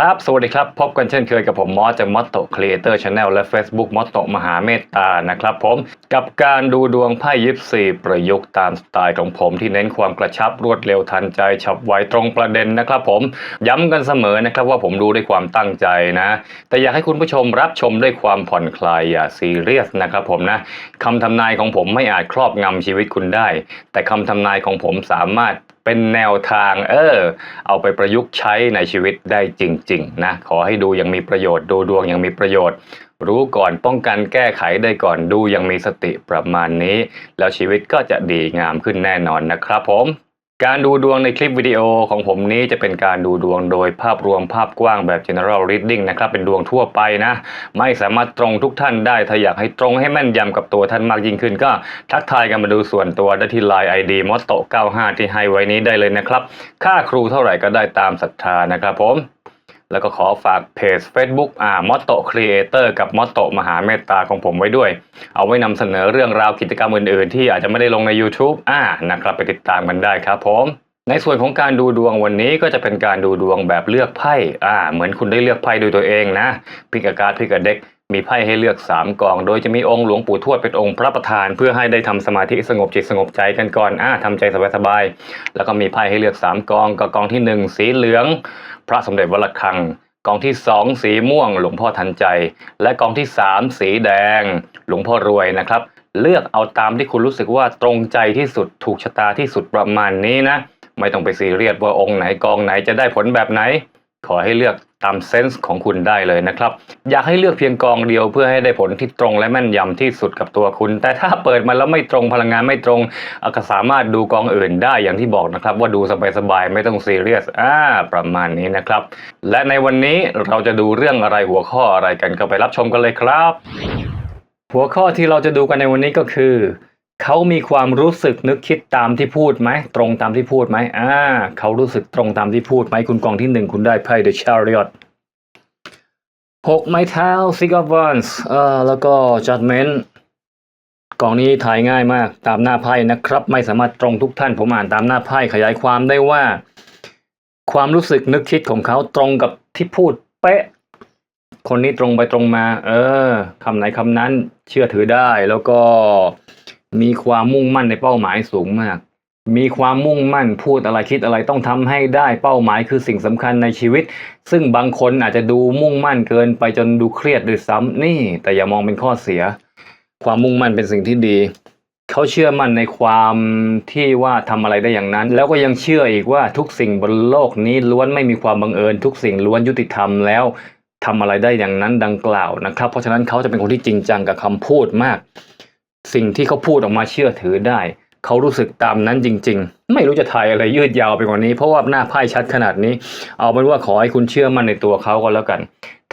ครับ สวัสดีครับ พบกันเช่นเคยกับผมมอสจากมอตโตครีเอเตอร์ชาแนลและ Facebook มอตโตมหาเมตตานะครับผมกับการดูดวงไพ่ยิปซีประยุกต์ตามสไตล์ของผมที่เน้นความกระชับรวดเร็วทันใจฉับไวตรงประเด็นนะครับผมย้ำกันเสมอนะครับว่าผมดูด้วยความตั้งใจนะ แต่อยากให้คุณผู้ชมรับชมด้วยความผ่อนคลายอย่าซีเรียสนะครับผมนะคำทำนายของผมไม่อาจครอบงำชีวิตคุณได้ แต่คำทำนายของผมสามารถ เป็นแนวทาง เออ เอาไปประยุกต์ใช้ในชีวิตได้จริง ๆ นะ ขอให้ดูยังมีประโยชน์ดูดวงยังมีประโยชน์ รู้ก่อนป้องกันแก้ไขได้ก่อนดูยังมีสติประมาณนี้ แล้วชีวิตก็จะดีงามขึ้นแน่นอนนะครับผม การดูดวงในคลิปวิดีโอของผมนี้จะเป็นการดูดวงโดยภาพรวมภาพกว้างแบบ general reading นะครับ เป็นดวงทั่วไปนะ ไม่สามารถตรงทุกท่านได้ ถ้าอยากให้ตรงให้แม่นยำกับตัวท่านมากยิ่งขึ้น ก็ทักทายกันมาดูส่วนตัวได้ที่ Line ID m o t o 95 ที่ให้ไว้นี้ได้เลยนะครับ ค่าครูเท่าไหร่ก็ได้ตามศรัทธานะครับผม แล้วก็ขอฝากเพจ Facebook อ่ามอตโตครีเอเตอร์กับมอตโตมหาเมตตาของผมไว้ด้วย เอาไว้นำเสนอเรื่องราวกิจกรรมอื่นๆ ที่อาจจะไม่ได้ลงใน YouTube อ่านะครับไปติดตามกันได้ครับผมในส่วนของการดูดวงวันนี้ก็จะเป็นการดูดวงแบบเลือกไพ่อ่าเหมือนคุณได้เลือกไพ่ด้วยตัวเองนะพิกากาศพิกาเด็ก มีไพ่ให้เลือก 3กอง โดยจะมีองค์หลวงปู่ทวดเป็นองค์พระประธาน เพื่อให้ได้ทำสมาธิสงบจิตสงบใจกันก่อนอ่าทำใจสบายๆแล้วก็มีไพ่ให้เลือก 3กองก็กองที่ 1 สีเหลือง พระสมเด็จวัดระฆังกองที่ 2 สีม่วง หลวงพ่อทันใจ และกองที่ 3 สีแดง หลวงพ่อรวยนะครับ เลือกเอาตามที่คุณรู้สึกว่าตรงใจที่สุดถูกชะตาที่สุดประมาณนี้นะ ไม่ต้องไปซีเรียสว่าองค์ไหนกองไหนจะได้ผลแบบไหน ขอให้เลือกตามเซนส์ของคุณได้เลยนะครับ อยากให้เลือกเพียงกองเดียวเพื่อให้ได้ผลที่ตรงและแม่นยำที่สุดกับตัวคุณ แต่ถ้าเปิดมาแล้วไม่ตรงพลังงานไม่ตรงก็สามารถดูกองอื่นได้อย่างที่บอกนะครับ ว่าดูสบายๆไม่ต้องซีเรียสอ่าประมาณนี้นะครับ และในวันนี้เราจะดูเรื่องอะไรหัวข้ออะไรกันก็ไปรับชมกันเลยครับ หัวข้อที่เราจะดูกันในวันนี้ก็คือ เขามีความรู้สึกนึกคิดตามที่พูดไหม ตรงตามที่พูดไหมอ่าเขารู้สึกตรงตามที่พูดไหมคุณกองที่หนึ่งคุณได้ไพ่ The Chariot หกไม้เท้า Six of Wands เอ่อแล้วก็ Judgment กองนี้ถ่ายง่ายมากตามหน้าไพ่นะครับ ไม่สามารถตรงทุกท่านผมอ่านตามหน้าไพ่ขยายความได้ว่า ความรู้สึกนึกคิดของเขาตรงกับที่พูดเป๊ะ คนนี้ตรงไปตรงมา เออคำไหนคำนั้นเชื่อถือได้แล้วก็ มีความมุ่งมั่นในเป้าหมายสูงมาก มีความมุ่งมั่นพูดอะไรคิดอะไรต้องทำให้ได้เป้าหมายคือสิ่งสำคัญในชีวิต ซึ่งบางคนอาจจะดูมุ่งมั่นเกินไปจนดูเครียดด้วยซ้ำนี่ แต่อย่ามองเป็นข้อเสีย ความมุ่งมั่นเป็นสิ่งที่ดีเขาเชื่อมั่นในความที่ว่าทำอะไรได้อย่างนั้น แล้วก็ยังเชื่ออีกว่าทุกสิ่งบนโลกนี้ล้วนไม่มีความบังเอิญ ทุกสิ่งล้วนยุติธรรมแล้วทำอะไรได้อย่างนั้นดังกล่าวนะครับ เพราะฉะนั้นเขาจะเป็นคนที่จริงจังกับคำพูดมาก สิ่งที่เขาพูดออกมาเชื่อถือได้ เขารู้สึกตามนั้นจริง ๆ ไม่รู้จะถ่ายอะไรยืดยาวไปกว่านี้ เพราะว่าหน้าไพ่ชัดขนาดนี้ เอาเป็นว่าขอให้คุณเชื่อมั่นในตัวเขาก็แล้วกัน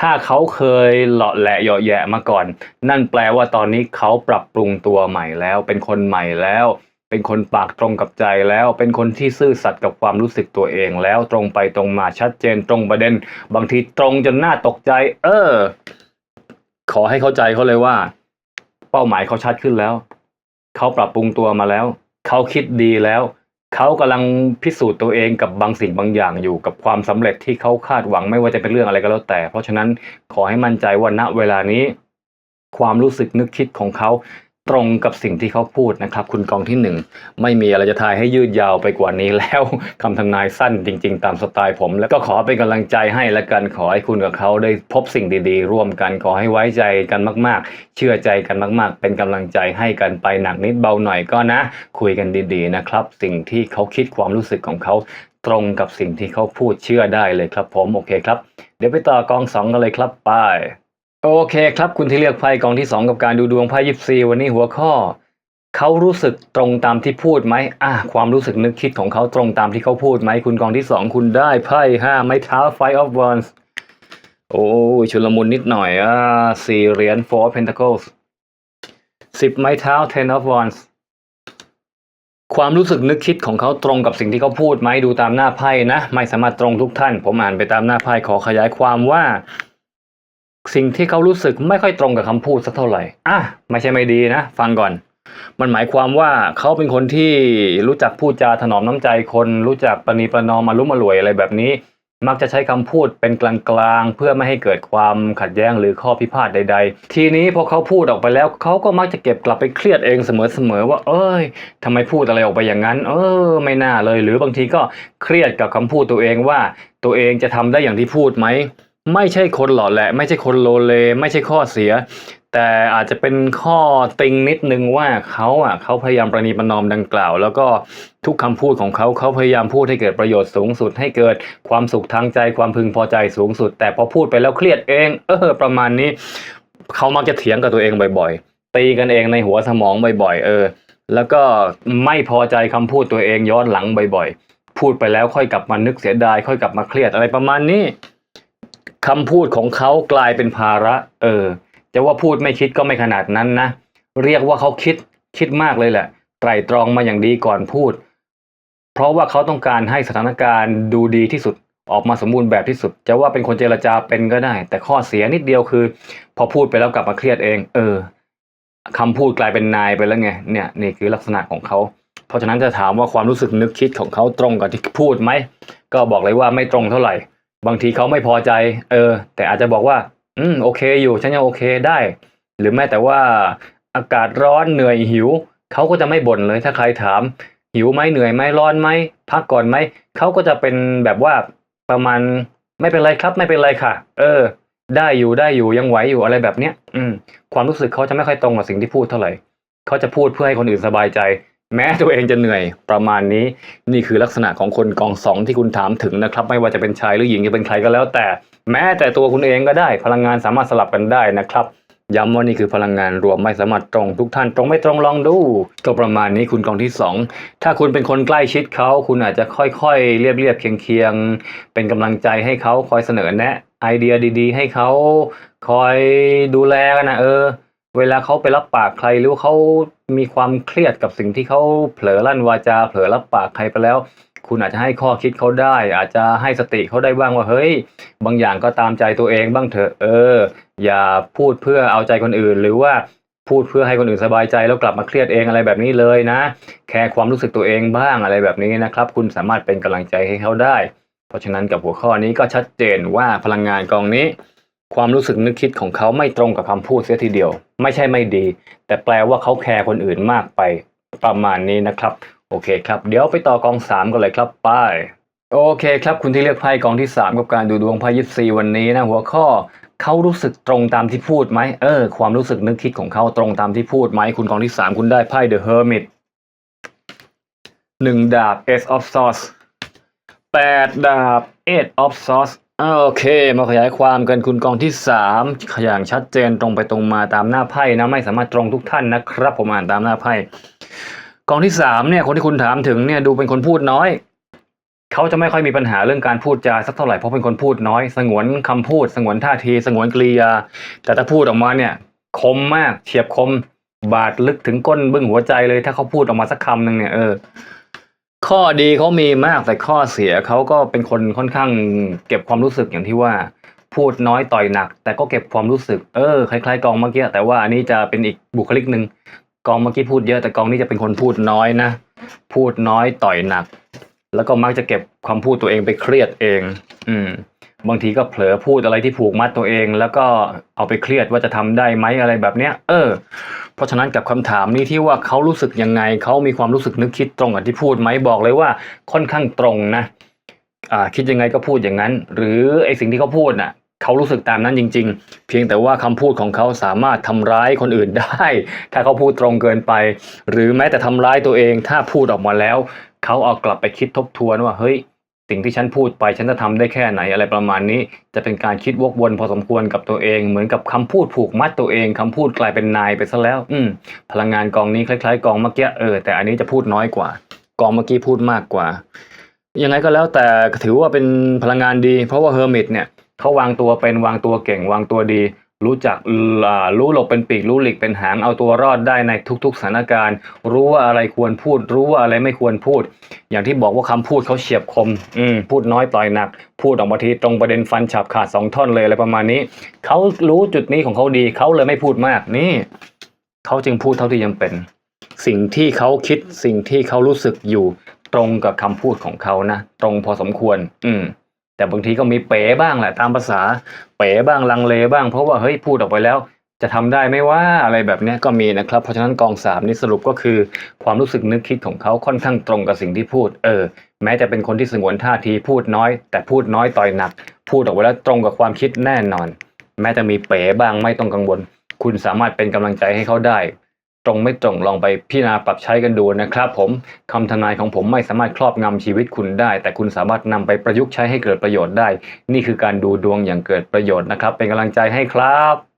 ถ้าเขาเคยเหลาะแหละเหยาะแยะมาก่อน นั่นแปลว่าตอนนี้เขาปรับปรุงตัวใหม่แล้ว เป็นคนใหม่แล้วเป็นคนปากตรงกับใจแล้ว เป็นคนที่ซื่อสัตย์กับความรู้สึกตัวเองแล้วตรงไปตรงมาชัดเจนตรงประเด็น บางทีตรงจนหน่าตกใจ เออ ขอให้เข้าใจเขาเลยว่า เป้าหมายเขาชัดขึ้นแล้ว เขาปรับปรุงตัวมาแล้ว เขาคิดดีแล้ว เขากำลังพิสูจน์ตัวเองกับบางสิ่งบางอย่างอยู่กับความสำเร็จที่เขาคาดหวังไม่ว่าจะเป็นเรื่องอะไรก็แล้วแต่ เพราะฉะนั้นขอให้มั่นใจว่าณเวลานี้ ความรู้สึกนึกคิดของเขา ตรงกับสิ่งที่เขาพูดนะครับ คุณกองที่หนึ่งไม่มีอะไรจะทายให้ยืดยาวไปกว่านี้แล้วคำทำนายสั้นจริง ๆ ตามสไตล์ผม แล้วก็ขอเป็นกำลังใจให้และกันขอให้คุณกับเขาได้พบสิ่งดีๆ ร่วมกันขอให้ไว้ใจกันมาก ๆ เชื่อใจกันมาก ๆ เป็นกำลังใจให้กันไปหนักนิดเบาหน่อยก็นะ คุยกันดีๆนะครับ สิ่งที่เขาคิดความรู้สึกของเขาตรงกับสิ่งที่เขาพูดเชื่อได้เลยครับ ผมโอเคครับ เดี๋ยวไปต่อกองสองกันเลยครับไป โอเคครับคุณที่เลือกไพ่กองที่ 2 กับการดูดวงไพ่ยิปซีวันนี้หัวข้อ เขารู้สึกตรงตามที่พูดไหมอะความรู้สึกนึกคิดของเขาตรงตามที่เขาพูดไหมคุณกองที่ 2 คุณได้ไพ่ห้าไม้เท้า Five of Wands โอ้ชุลมุนนิดหน่อยอะสี่เหรียญ Four of Pentacles สิบไม้เท้า Ten of Wands ความรู้สึกนึกคิดของเขาตรงกับสิ่งที่เขาพูดไหมดูตามหน้าไพ่นะ ไม่สามารถตรงทุกท่าน ผมอ่านไปตามหน้าไพ่ขอขยายความว่า สิ่งที่เขารู้สึกไม่ค่อยตรงกับคำพูดสักเท่าไหร่อะไม่ใช่ไม่ดีนะ ฟังก่อน มันหมายความว่าเขาเป็นคนที่รู้จักพูดจาถนอมน้ำใจคนรู้จักประนีประนอมมารุมมารวยอะไรแบบนี้ มักจะใช้คำพูดเป็นกลางๆ เพื่อไม่ให้เกิดความขัดแย้งหรือข้อพิพาทใด ๆ ทีนี้พอเขาพูดออกไปแล้วเขาก็มักจะเก็บกลับไปเครียดเองเสมอๆว่า เอ้ยทำไมพูดอะไรออกไปอย่างนั้น เออ ไม่น่าเลย หรือบางทีก็เครียดกับคำพูดตัวเองว่า ตัวเองจะทำได้อย่างที่พูดไหม ไม่ใช่คนหล่อแหละ ไม่ใช่คนโลเล ไม่ใช่ข้อเสีย แต่อาจจะเป็นข้อติงนิดนึงว่าเขาอะเขาพยายามประนีประนอมดังกล่าว แล้วก็ทุกคำพูดของเขาเขาพยายามพูดให้เกิดประโยชน์สูงสุด ให้เกิดความสุขทางใจความพึงพอใจสูงสุด แต่พอพูดไปแล้วเครียดเอง เออประมาณนี้เขามักจะเถียงกับตัวเองบ่อยๆ ตีกันเองในหัวสมองบ่อยๆ เออ แล้วก็ไม่พอใจคำพูดตัวเองย้อนหลังบ่อยๆ พูดไปแล้วค่อยกลับมานึกเสียดาย ค่อยกลับมาเครียดอะไรประมาณนี้ คำพูดของเขากลายเป็นภาระ เออ จะว่าพูดไม่คิดก็ไม่ขนาดนั้นนะ เรียกว่าเขาคิด คิดมากเลยแหละ ไตรตรองมาอย่างดีก่อนพูด เพราะว่าเขาต้องการให้สถานการณ์ดูดีที่สุด ออกมาสมบูรณ์แบบที่สุด จะว่าเป็นคนเจรจาเป็นก็ได้ แต่ข้อเสียนิดเดียวคือ พอพูดไปแล้วกลับมาเครียดเอง เออคำพูดกลายเป็นนายไปแล้วไง เนี่ยนี่คือลักษณะของเขา เพราะฉะนั้นจะถามว่าความรู้สึกนึกคิดของเขาตรงกับที่พูดไหม ก็บอกเลยว่าไม่ตรงเท่าไหร่ บางทีเขาไม่พอใจ เออ แต่อาจจะบอกว่า อืมโอเคอยู่ฉันยังโอเคได้ หรือแม้แต่ว่าอากาศร้อนเหนื่อยหิวเขาก็จะไม่บ่นเลยถ้าใครถาม หิวไหมเหนื่อยไหมร้อนไหมพักก่อนไหมเขาก็จะเป็นแบบว่าประมาณไม่เป็นไรครับไม่เป็นไรค่ะ เออ ได้อยู่ได้อยู่ยังไหวอยู่อะไรแบบเนี้ย อืม ความรู้สึกเขาจะไม่ค่อยตรงกับสิ่งที่พูดเท่าไหร่เขาจะพูดเพื่อให้คนอื่นสบายใจ แม้ตัวเองจะเหนื่อยประมาณนี้ นี่คือลักษณะของคนกองสองที่คุณถามถึงนะครับ ไม่ว่าจะเป็นชายหรือหญิงจะเป็นใครก็แล้ว แต่แม้แต่ตัวคุณเองก็ได้ พลังงานสามารถสลับกันได้นะครับย้ำว่านี่คือพลังงานรวมไม่สามารถตรงทุกท่านตรงไม่ตรงลองดูก็ประมาณนี้คุณกองที่สองถ้าคุณเป็นคนใกล้ชิดเขา คุณอาจจะค่อยๆ เรียบๆเคียงๆ เป็นกำลังใจให้เขาคอยเสนอแนะไอเดียดี ๆ ให้เขาคอยดูแลกันนะเออ เวลาเขาไปรับปากใครหรือเขามีความเครียดกับสิ่งที่เขาเผลอลั่นวาจา เผลอรับปากใครไปแล้ว คุณอาจจะให้ข้อคิดเขาได้ อาจจะให้สติเขาได้บ้างว่าเฮ้ย บางอย่างก็ตามใจตัวเองบ้างเถอะเออ อย่าพูดเพื่อเอาใจคนอื่น หรือว่าพูดเพื่อให้คนอื่นสบายใจแล้วกลับมาเครียดเองอะไรแบบนี้เลยนะ แค่ความรู้สึกตัวเองบ้างอะไรแบบนี้นะครับ คุณสามารถเป็นกำลังใจให้เขาได้ เพราะฉะนั้นกับหัวข้อนี้ก็ชัดเจนว่าพลังงานกองนี้ ความรู้สึกนึกคิดของเขาไม่ตรงกับคำพูดเสียทีเดียว ไม่ใช่ไม่ดี แต่แปลว่าเขาแคร์คนอื่นมากไปประมาณนี้นะครับ โอเคครับ เดี๋ยวไปต่อกองสามกันเลยครับไปโอเคครับ คุณที่เลือกไพ่กองที่สามกับการดูดวงไพ่ยิปซีวันนี้นะหัวข้อเขารู้สึกตรงตามที่พูดไหมเออ ความรู้สึกนึกคิดของเขาตรงตามที่พูดไหมคุณกองที่สามคุณได้ไพ่ The Hermit หนึ่งดาบ Ace of Swords แปดดาบ Eight of Swords อ่า โอเค มาขยายความกันคุณกองที่สามอย่างชัดเจนตรงไปตรงมาตามหน้าไพ่นะไม่สามารถตรงทุกท่านนะครับผมอ่านตามหน้าไพ่กองที่สามเนี่ยคนที่คุณถามถึงเนี่ยดูเป็นคนพูดน้อย เขาจะไม่ค่อยมีปัญหาเรื่องการพูดจาสักเท่าไหร่เพราะเป็นคนพูดน้อย สงวนคำพูด สงวนท่าที สงวนกริยา แต่ถ้าพูดออกมาเนี่ย คมมากเฉียบคมบาดลึกถึงก้นบึ้งหัวใจเลย ถ้าเขาพูดออกมาสักคำหนึ่งเนี่ยเออ ข้อดีเขามีมากแต่ข้อเสียเขาก็เป็นคนค่อนข้างเก็บความรู้สึกอย่างที่ว่า พูดน้อยต่อยหนัก แต่ก็เก็บความรู้สึกเออคล้ายๆกองเมื่อกี้แต่ว่าอันนี้จะเป็นอีกบุคลิกหนึ่งกองเมื่อกี้พูดเยอะแต่กองนี้จะเป็นคนพูดน้อยนะ พูดน้อยต่อยหนัก แล้วก็มักจะเก็บความพูดตัวเองไปเครียดเอง อืม บางทีก็เผลอพูดอะไรที่ผูกมัดตัวเอง แล้วก็เอาไปเครียดว่าจะทำได้ไหมอะไรแบบเนี้ย เออ ราะฉะนั้นกับคำถามนี้ที่ว่าเขารู้สึกยังไงเขามีความรู้สึกนึกคิดตรงกับที่พูดไหมบอกเลยว่าค่อนข้างตรงนะคิดยังไงก็พูดอย่างนั้น หรือไอสิ่งที่เขาพูดน่ะเขารู้สึกตามนั้นจริง ๆ เพียงแต่ว่าคำพูดของเขาสามารถทำร้ายคนอื่นได้ ถ้าเขาพูดตรงเกินไป หรือแม้แต่ทำร้ายตัวเองถ้าพูดออกมาแล้ว เขาเอากลับไปคิดทบทวนว่าเฮ้ย สิ่งที่ฉันพูดไปฉันจะทำได้แค่ไหนอะไรประมาณนี้ จะเป็นการคิดวกวนพอสมควรกับตัวเอง เหมือนกับคำพูดผูกมัดตัวเองคำพูดกลายเป็นนายไปซะแล้ว อืมพลังงานกองนี้คล้าย ๆ กองเมื่อกี้เออแต่อันนี้จะพูดน้อยกว่า กองเมื่อกี้พูดมากกว่ายังไงก็แล้วแต่ถือว่าเป็นพลังงานดี เพราะว่าเฮอร์มิตเนี่ยเขาวางตัวเป็นวางตัวเก่งวางตัวดี รู้จักอ่ารู้หลบเป็นปีกรู้หลีกเป็นหางเอาตัวรอดได้ในทุกๆสถานการณ์ รู้ว่าอะไรควรพูด รู้ว่าอะไรไม่ควรพูด อย่างที่บอกว่าคำพูดเขาเฉียบคมอืมพูดน้อยต่อยหนัก พูดออกมาทีตรงประเด็นฟันฉับขาดสองท่อนเลยอะไรประมาณนี้เขารู้จุดนี้ของเขาดีเขาเลยไม่พูดมากนี่เขาจึงพูดเท่าที่ยังเป็น สิ่งที่เขาคิดสิ่งที่เขารู้สึกอยู่ ตรงกับคำพูดของเขานะตรงพอสมควร อืม แต่บางทีก็มีเป๋บ้างแหละตามภาษา เป๋บ้างลังเลบ้าง เพราะว่าเฮ้ยพูดออกไปแล้ว จะทำได้ไหมว่าอะไรแบบนี้ก็มีนะครับ เพราะฉะนั้นกองสามนี่สรุปก็คือ ความรู้สึกนึกคิดของเขาค่อนข้างตรงกับสิ่งที่พูด เออ แม้จะเป็นคนที่สงวนท่าทีพูดน้อย แต่พูดน้อยต่อยหนัก พูดออกไปแล้วตรงกับความคิดแน่นอน แม้จะมีเป๋บ้างไม่ต้องกังวล คุณสามารถเป็นกำลังใจให้เขาได้ ตรงไม่ตรงลองไปพิจารณาปรับใช้กันดูนะครับ ผมคำทำนายของผมไม่สามารถครอบงำชีวิตคุณได้ แต่คุณสามารถนำไปประยุกต์ใช้ให้เกิดประโยชน์ได้ นี่คือการดูดวงอย่างเกิดประโยชน์นะครับ เป็นกำลังใจให้ครับ